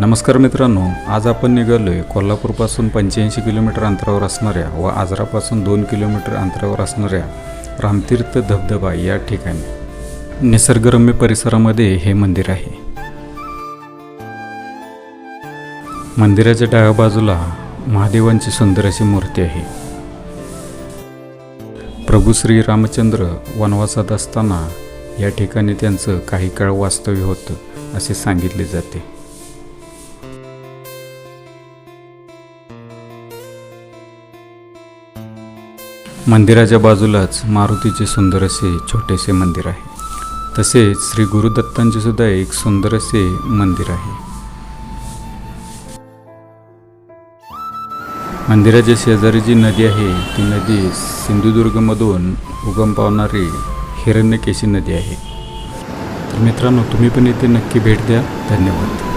नमस्कार मित्रांनो आज आपण निघालो आहे कोल्हापूरपासून पंच्याऐंशी किलोमीटर अंतरावर असणाऱ्या व आजरापासून दोन किलोमीटर अंतरावर असणाऱ्या रामतीर्थ धबधबा या ठिकाणी. निसर्गरम्य परिसरामध्ये हे मंदिर आहे. मंदिराच्या डाव्या बाजूला महादेवांची सुंदर अशी मूर्ती आहे. प्रभू श्री रामचंद्र वनवासात असताना या ठिकाणी त्यांचं काही काळ वास्तव्य होतं असे सांगितले जाते. मंदिराच्या बाजूलाच मारुतीचे सुंदर असे छोटेसे मंदिर आहे. तसेच श्री गुरुदत्तांचे सुद्धा एक सुंदर असे मंदिर आहे. मंदिराच्या शेजारी जी नदी आहे ती नदी सिंधुदुर्गमधून उगम पावणारी हिरण्यकेशी नदी आहे. तर मित्रांनो तुम्ही पण इथे नक्की भेट द्या. धन्यवाद.